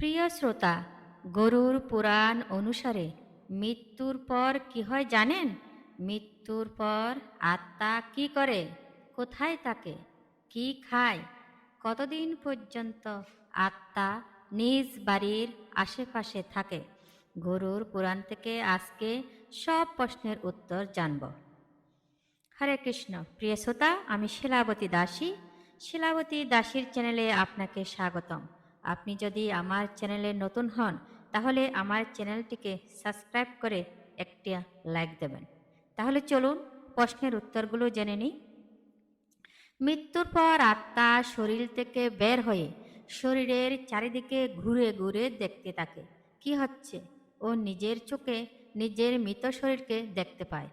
প্রিয় শ্রোতা, গরুর পুরাণ অনুসারে মৃত্যুর পর কি হয় জানেন? মৃত্যুর পর আত্মা কি করে? কোথায় থাকে? কি খায়? কতদিন পর্যন্ত আত্মা নিজ বাড়ির আশেপাশে থাকে? গরুর পুরাণ থেকে আজকে সব প্রশ্নের উত্তর জানব। হরে কৃষ্ণ। প্রিয় শ্রোতা, আমি শিলাবতী দাসী। শিলাবতী দাসীর চ্যানেলে আপনাকে স্বাগতম। আপনি যদি আমার চ্যানেলে নতুন হন, তাহলে আমার চ্যানেলটিকে সাবস্ক্রাইব করে একটি লাইক দেবেন। তাহলে চলুন প্রশ্নের উত্তরগুলো জেনে নিই। মৃত্যুর পর আত্মা শরীর থেকে বের হয়ে শরীরের চারিদিকে ঘুরে ঘুরে দেখতে থাকে। কি হচ্ছে? ও নিজের চোখে নিজের মৃত শরীরকে দেখতে পায়।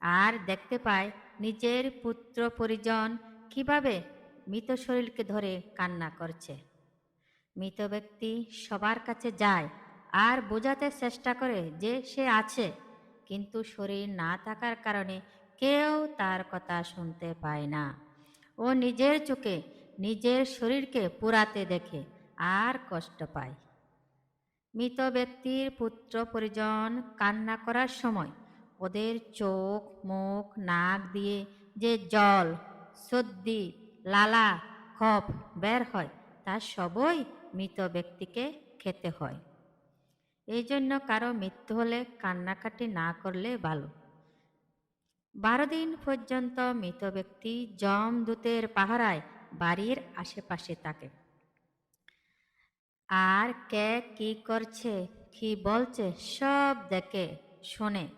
আর দেখতে পায় নিজের পুত্র পরিজন কীভাবে মৃত শরীরকে ধরে কান্না করছে। মৃত ব্যক্তি সবার কাছে যায় আর বোঝাতে চেষ্টা করে যে সে আছে। কিন্তু শরীর না থাকার কারণে কেউ তার কথা শুনতে পায় না। ও নিজের চোখে নিজের শরীরকে পুরাতে দেখে আর কষ্ট পায়। মৃত ব্যক্তির পুত্র পরিজন কান্না করার সময় ওদের চোখ, মুখ, নাক দিয়ে যে জল, সর্দি, লালা, কফ বের হয় তা সবই মৃত ব্যক্তিকে খেতে হয়। এই জন্য কারও মৃত্যু হলে কান্নাকাটি না করলে ভালো। বারো দিন পর্যন্ত মৃত ব্যক্তি জমদূতের পাহারায় বাড়ির আশেপাশে থাকে। আর কে কি করছে, কি বলছে, সব দেখে শোনে।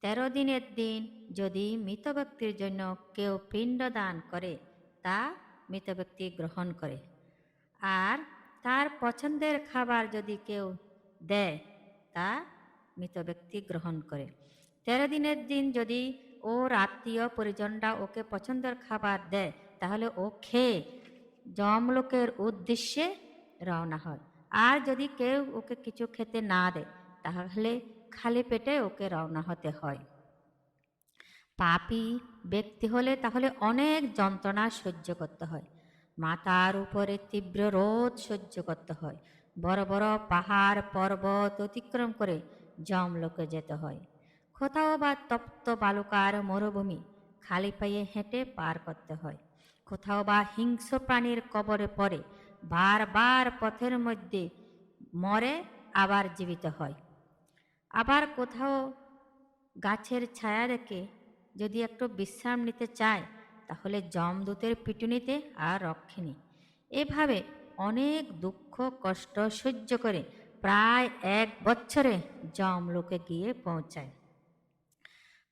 তেরো দিনের দিন যদি মৃত ব্যক্তির জন্য কেউ পিণ্ডদান করে, তা মৃত ব্যক্তি গ্রহণ করে। আর তার পছন্দের খাবার যদি কেউ দেয়, তা মৃত ব্যক্তি গ্রহণ করে। তেরো দিনের দিন যদি ওর আত্মীয় পরিজনরা ওকে পছন্দের খাবার দেয়, তাহলে ও খেয়ে জমলোকের উদ্দেশ্যে রওনা হয়। আর যদি কেউ ওকে কিছু খেতে না দেয়, তাহলে খালি পেটে ওকে রওনা হতে হয়। পাপি ব্যক্তি হলে তাহলে অনেক যন্ত্রণা সহ্য করতে হয়। মাথার উপরে তীব্র রোদ সহ্য করতে হয়। বড় বড় পাহাড় পর্বত অতিক্রম করে জমলোকে যেতে হয়। কোথাও বা তপ্ত বালুকার মরুভূমি খালি পায়ে হেঁটে পার করতে হয়। কোথাও বা হিংস্র প্রাণীর কবরে পড়ে বারবার পথের মধ্যে মরে আবার জীবিত হয়। আবার কোথাও গাছের ছায়া রেখে যদি একটু বিশ্রাম নিতে চায় তাহলে জমদূতের পিটুনিতে আর রক্ষে নেই এভাবে অনেক দুঃখ, কষ্ট সহ্য করে প্রায় এক বছরে জমলোকে গিয়ে পৌঁছায়।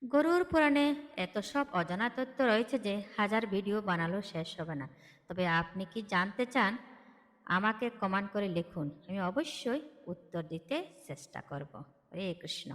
গরুর পুরাণে এত সব অজানা তথ্য রয়েছে যে হাজার ভিডিও বানালো শেষ হবে না। তবে আপনি কি জানতে চান? আমাকে কমেন্ট করে লিখুন। আমি অবশ্যই উত্তর দিতে চেষ্টা করব। হরে কৃষ্ণ।